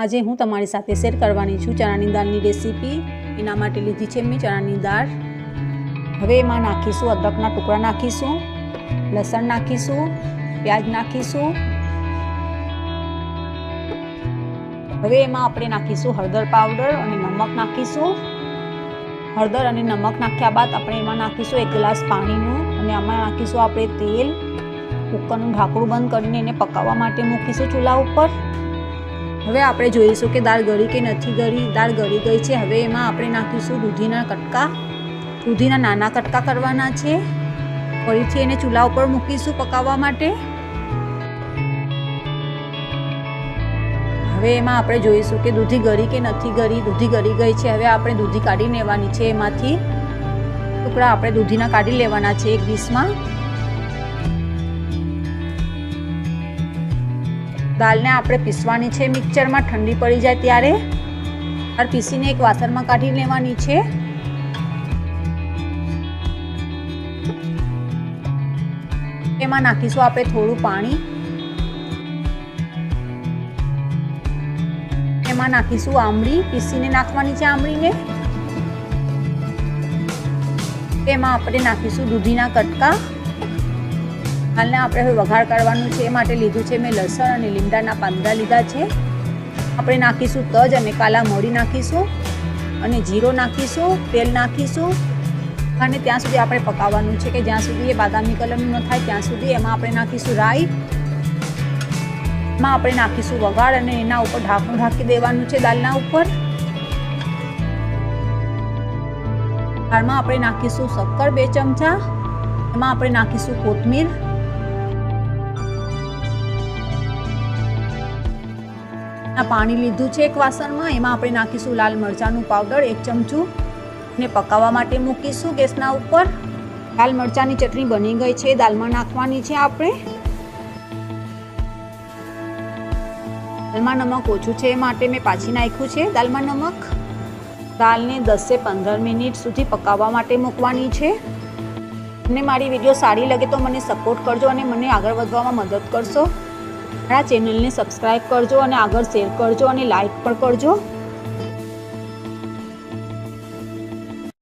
આજે હું તમારી સાથે શેર કરવાની છું ચણાની દાળની રેસીપી. એના માટે લીધી છે મેં ચણાની દાળ. હવે એમાં નાખીશું અદરકના ટુકડા નાખીશું, લસણ નાખીશું, પ્યાજ નાખીશું. હવે એમાં આપણે નાખીશું હળદર પાવડર અને નમક નાખીશું. હળદર અને નમક નાખ્યા બાદ આપણે એમાં નાખીશું એક ગ્લાસ પાણીનું અને આમાં નાખીશું આપણે તેલ. કુકરનું ઢાંકણું બંધ કરીને એને પકાવવા માટે મૂકીશું ચૂલા ઉપર. હવે આપણે જોઈશું કે દાળ ગળી કે નથી ગળી, દાળ ગળી ગઈ છે. હવે એમાં આપણે નાખીશું દૂધીના કટકા. દૂધીના નાના કટકા કરવાના છે. ફરીથી એને ચૂલા ઉપર મૂકીશું પકાવવા માટે. હવે એમાં આપણે જોઈશું કે દૂધી ગળી કે નથી ગળી. દૂધી ગળી ગઈ છે. હવે આપણે દૂધી કાઢી લેવાની છે એમાંથી. ટુકડા આપણે દૂધીના કાઢી લેવાના છે એક ડીશમાં. દાળને આપણે પીસવાની છે મિક્સરમાં, ઠંડી પડી જાય ત્યારે. દાળ પીસીને એક વાસણમાં કાઢી લેવાની છે. એમાં નાખીશું આપણે થોડું પાણી. એમાં નાખીશું આમળી, પીસીને નાખવાની છે આમળીને. એમાં આપણે નાખીશું દૂધીના કટકા. હાલને આપણે હવે વઘાર કાઢવાનું છે, એ માટે લીધું છે મેં લસણ અને લીમડાના પાંદડા લીધા છે. આપણે નાખીશું તજ અને કાલા મરી નાખીશું અને જીરો નાખીશું, તેલ નાખીશું. અને ત્યાં સુધી આપણે પકાવવાનું છે કે જ્યાં સુધી એ બાદામી કલરનું ન થાય, ત્યાં સુધી એમાં આપણે નાખીશું રાઈ. એમાં આપણે નાખીશું વઘાર અને એના ઉપર ઢાંકણું ઢાંકી દેવાનું છે દાલના ઉપર. દાળમાં આપણે નાખીશું શક્કર બે ચમચા. એમાં આપણે નાખીશું કોથમીર. પાણી લીધું છે એક વાસણમાં. એમાં આપણે નાખીશું લાલ મરચાંનું પાવડર એક ચમચું. ને પકાવવા માટે મૂકીશું ગેસના ઉપર. લાલ મરચાંની ચટણી બની ગઈ છે, દાલમાં નાખવાની છે આપણે. દાલમાં નમક ઓછું છે એ માટે મેં પાછી નાખ્યું છે દાલમાં નમક. દાલને દસથી પંદર મિનિટ સુધી પકાવવા માટે મૂકવાની છે. અને મારી વીડિયો સારી લાગે તો મને સપોર્ટ કરજો અને મને આગળ વધવામાં મદદ કરશો. મારા ચેનલને સબસ્ક્રાઈબ કરજો અને આગળ શેર કરજો અને લાઇક પણ કરજો.